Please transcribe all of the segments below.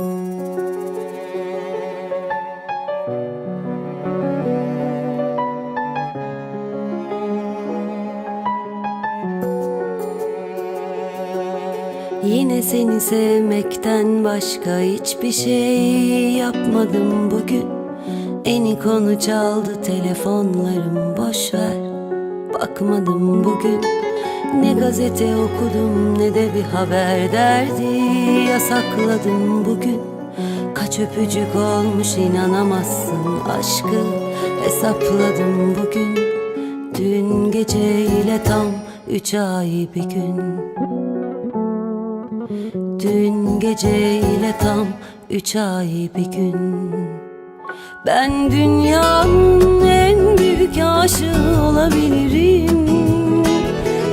Yine seni sevmekten başka hiçbir şey yapmadım bugün. Eni konu çaldı telefonlarım boş ver Bakmadım bugün Ne gazete okudum ne de bir haber derdi. Yasakladım bugün. Kaç öpücük olmuş inanamazsın aşkı. Hesapladım bugün. Dün geceyle tam üç ay bir gün. Dün geceyle tam üç ay bir gün. Ben dünyanın en büyük aşığı olabilirim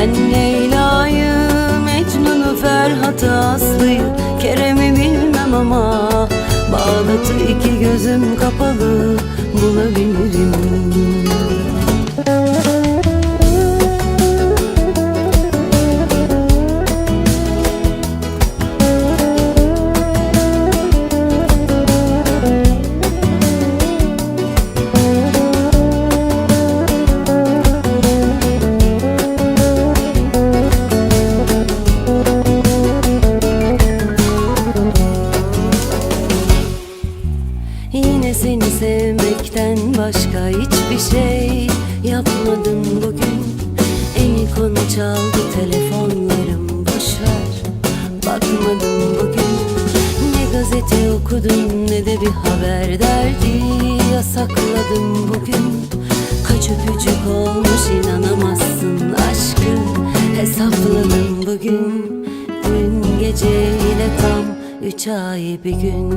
Ben Leyla'yı, Mecnun'u, Ferhat'ı, Aslı'yı Kerem'i bilmem ama Bağdat'ı iki gözüm kapalı bulabilirim seni sevmekten başka hiçbir şey yapmadım bugün. Eni konu çaldı telefonlarım boşver Bakmadım bugün. Ne gazete okudum ne de bir haber derdi Yasakladım bugün. Kaç öpücük olmuş inanamazsın aşkım. Hesapladım bugün. Dün geceyle tam üç ay bir gün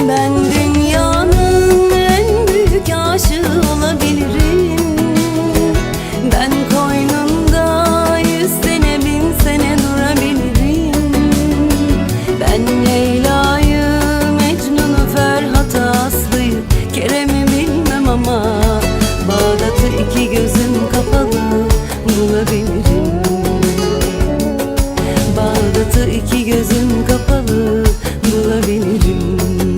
Bağdat'ı iki gözüm kapalı bulabilirim.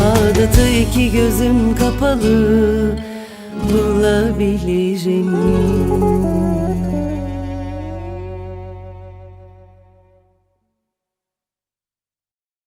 Bağdat'ı iki gözüm kapalı bulabilirim